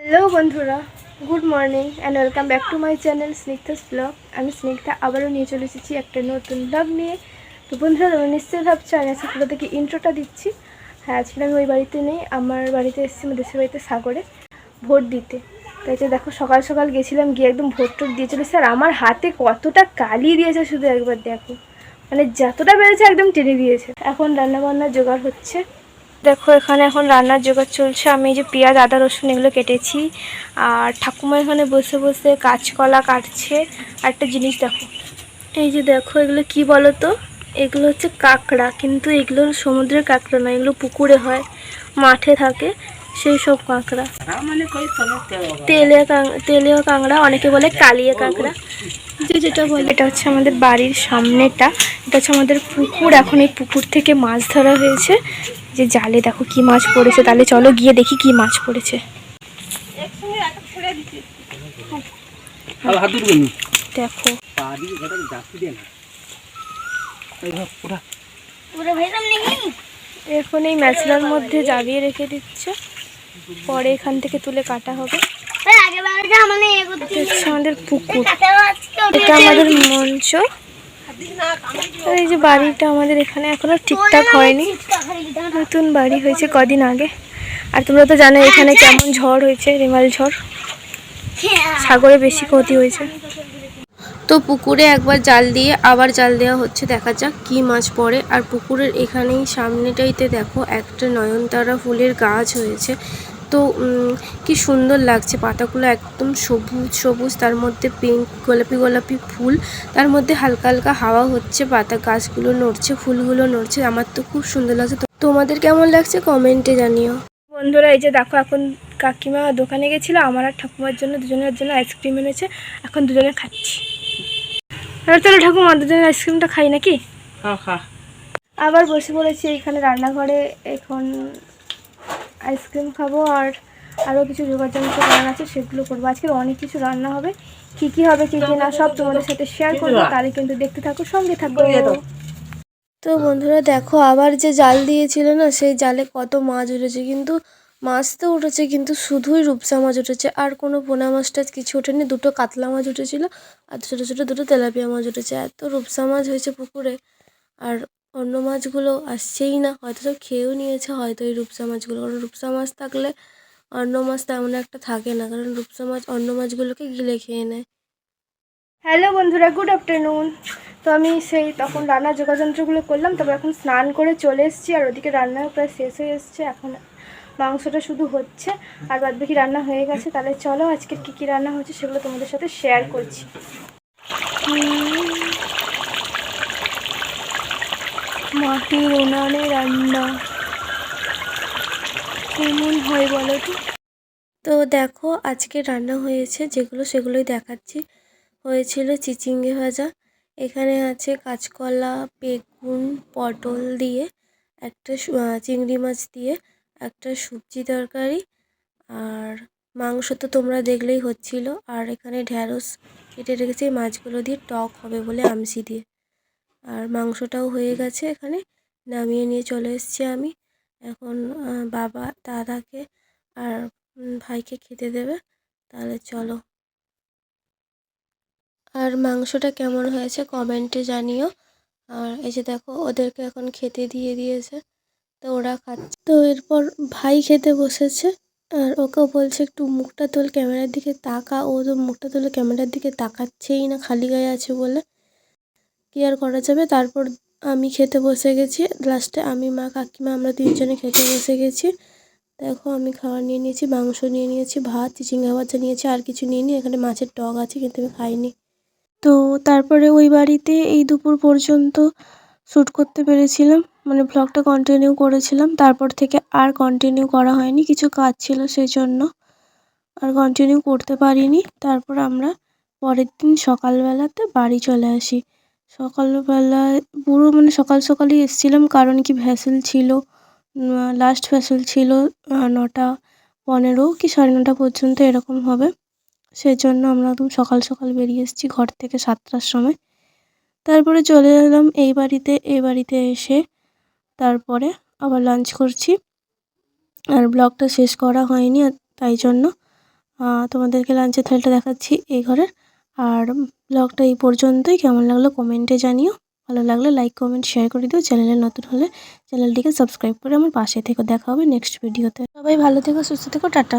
Hello বন্ধুরা। Good morning and welcome back to my channel Snigdha's blog আমি স্নিগ্ধা, আবারও নিয়ে চলে এসেছি একটা নতুন ব্লগ নিয়ে। তো বন্ধুরা, তোমরা নিশ্চয়ই ভাবছ আমি আজকে কোথা থেকে ইন্ট্রোটা দিচ্ছি। হ্যাঁ আজকে আমি ওই বাড়িতে নেই, আমার বাড়িতে এসেছি আমার দেশের বাড়িতে সাগরে ভোট দিতে। তাই যে দেখো, সকাল সকাল গেছিলাম, গিয়ে একদম ভোট টোট দিয়ে চলেছে। আর আমার হাতে কতটা কালি দিয়েছে শুধু একবার দেখো। মানে যতটা বেড়েছে একদম টেনে দিয়েছে। এখন রান্না বান্নার জোগাড় হচ্ছে। দেখো, এখানে এখন রান্নার জোগাড় চলছে। আমি এই যে পেঁয়াজ, আদা, রসুন এগুলো কেটেছি। আর ঠাকুমা এখানে বসে বসে কাঁচকলা কাটছে। আর একটা জিনিস দেখো। এই যে দেখো, এগুলো কি বলো তো এগুলো হচ্ছে কাঁকড়া, কিন্তু এগুলো সমুদ্রের কাঁকড়া নয়, এগুলো পুকুরে হয়, মাঠে থাকে, সেই সব কাঁকড়া। তেলে তেলিয়া কাঁকড়া, অনেকে বলে কালিয়া কাঁকড়া। যে যেটা বলে, এটা হচ্ছে আমাদের বাড়ির সামনেটা। এটা হচ্ছে আমাদের পুকুর। এখন এই পুকুর থেকে মাছ ধরা হয়েছে। যে জালে দেখো কি মাছ পড়েছে তাহলে চলো গিয়ে দেখি কি মাছ পড়েছে। দেখো। এখন এই ম্যাচলার মধ্যে জাবিয়ে রেখে দিচ্ছে। পরে এখান থেকে তুলে কাটা হবে। আমাদের পুকুর। এটা আমাদের মঞ্চ। আর এই যে বাড়িটা আমাদের এখানে এখনও ঠিকঠাক হয়নি। নতুন বাড়ি হয়েছে কদিন আগে। আর তোমরা তো জানো এখানে কেমন ঝড় হয়েছে, রেমাল ঝড়। সাগরে বেশি ক্ষতি হয়েছে। তো পুকুরে একবার জাল দিয়ে আবার জাল দেওয়া হচ্ছে, দেখা যাক কি মাছ পড়ে। আর পুকুরের এখানেই সামনেটাইতে দেখো, একটা নয়নতারা ফুলের গাছ হয়েছে। তো কি সুন্দর লাগছে। পাতাগুলো একদম সবুজ সবুজ তার মধ্যে পিঙ্ক গোলাপি গোলাপি ফুল তার মধ্যে হালকা হালকা হাওয়া হচ্ছে পাতা গাছগুলো নড়ছে ফুলগুলো নড়ছে আমার তো খুব সুন্দর লাগছে। তো তোমাদের কেমন লাগছে কমেন্টে জানিও। বন্ধুরা এই যে দেখো এখন কাকিমা দোকানে গেছিল আমার আর ঠাকুমার জন্য দুজনের জন্য আইসক্রিম এনেছে এখন দুজনে খাচ্ছি। চলো ঠাকুমা দুজনের আইসক্রিমটা খাই নাকি? খা। আবার বসে পড়েছি এইখানে রান্নাঘরে এখন আইসক্রিম খাব আর আরও কিছু যোগাযোগ রান্না আছে সেগুলো করব। আজকে অনেক কিছু রান্না হবে। কি কি হবে কি কি না সব তোমাদের সাথে শেয়ার করব তাহলে কিন্তু দেখতে থাকো সঙ্গে থাকো। তো বন্ধুরা দেখো আবার যে জাল দিয়েছিল না সেই জালে কত মাছ উঠেছে। কিন্তু মাছ তো উঠেছে কিন্তু শুধুই রূপসা মাছ উঠেছে। আর কোনো পোনা মাছ টাছ কিছু ওঠেনি দুটো কাতলা মাছ উঠেছিল আর ছোটো ছোটো দুটো তেলাপিয়া মাছ উঠেছে। এত রূপসা মাছ হয়েছে পুকুরে আর অন্য মাছগুলো আসছেই না। হয়তো সব খেয়েও নিয়েছে, হয়তো এই রূপসা মাছগুলো। কারণ রূপসা মাছ থাকলে অন্য মাছ তেমন একটা থাকে না। কারণ রূপসা মাছ অন্য মাছগুলোকে গিলে খেয়ে নেয়। হ্যালো বন্ধুরা, গুড আফটারনুন। তো আমি সেই তখন রান্নার যোগাযন্ত্রগুলো করলাম তারপর এখন স্নান করে চলে এসেছি আর ওদিকে রান্না প্রায় শেষ হয়ে এসছে। এখন মাংসটা শুধু হচ্ছে আর বাদ বাকি রান্না হয়ে গেছে। তাহলে চলো আজকে কী কী রান্না হচ্ছে সেগুলো তোমাদের সাথে শেয়ার করছি। মাটির উনানে রান্না। কেমন হয় বলো তো? তো দেখো, আজকে রান্না হয়েছে যেগুলো সেগুলোই দেখাচ্ছি। হয়েছিল চিচিঙ্গে ভাজা, এখানে আছে কাঁচকলা, বেগুন, পটল দিয়ে, একটা চিংড়ি মাছ দিয়ে, একটা সবজি তরকারি, আর মাংস তো তোমরা দেখলেই হচ্ছিল। আর এখানে ঢ্যাঁড়স কেটে রেখেছি, মাছগুলো দিয়ে টক হবে বলে আমসি দিয়ে আর মাংসটাও হয়ে গেছে এখানে। নামিয়ে নিয়ে চলে এসেছি আমি। এখন বাবা দাদাকে আর ভাইকে খেতে দেবে। তাহলে চলো। আর মাংসটা কেমন হয়েছে কমেন্টে জানিও। আর এই যে দেখো ওদেরকে এখন খেতে দিয়ে দিয়েছে। তো ওরা খাচ্ছে। তো এরপর ভাই খেতে বসেছে। আর ওকে বলছে একটু মুখটা তোল ক্যামেরার দিকে তাকা। ও তো মুখটা তুলে ক্যামেরার দিকে তাকাচ্ছেই না খালি গায়ে আছে বলে। কি আর করা যাবে? তারপর আমি খেতে বসে গেছি। লাস্টে আমি, মা, কাকিমা আমরা তিনজনে খেতে বসে গেছি। দেখো, আমি খাবার নিয়ে নিয়েছি, মাংস নিয়ে নিয়েছি, ভাত, চিচিঙ্গা ভাজা নিয়েছি, আর কিছু নিয়ে নিই। এখানে মাছের টক আছে, কিন্তু আমি খাইনি। তো তারপরে ওই বাড়িতে এই দুপুর পর্যন্ত শ্যুট করতে পেরেছিলাম। মানে ব্লগটা কন্টিনিউ করেছিলাম। তারপর থেকে আর কন্টিনিউ করা হয়নি। কিছু কাজ ছিল সেই জন্য আর কন্টিনিউ করতে পারিনি। তারপর আমরা পরের দিন সকালবেলাতে বাড়ি চলে আসি। সকালবেলায়, পুরো মানে সকাল সকালই এসেছিলাম, কারণ কি ভ্যাসেল ছিল লাস্ট ভ্যাসেল ছিল নটা পনেরো কি সাড়ে নটা পর্যন্ত এরকম হবে। সেই জন্য আমরা একদম সকাল সকাল বেরিয়ে এসেছি ঘর থেকে সাতটার সময়। তারপরে চলে এলাম এই বাড়িতে এই বাড়িতে এসে তারপরে আবার লাঞ্চ করছি। আর ব্লগটা শেষ করা হয়নি তাই জন্য তোমাদেরকে লাঞ্চের থালিটা দেখাচ্ছি এই ঘরের। আর ব্লগটা এই পর্যন্তই। কেমন লাগল কমেন্টে জানিও। ভালো লাগলে লাইক কমেন্ট শেয়ার করে দিও। চ্যানেলে নতুন হলে চ্যানেলটিকে সাবস্ক্রাইব করে আমার পাশে থেকে। দেখা হবে নেক্সট ভিডিওতে সবাই ভালো থেকো, সুস্থ থেকো, টাটা।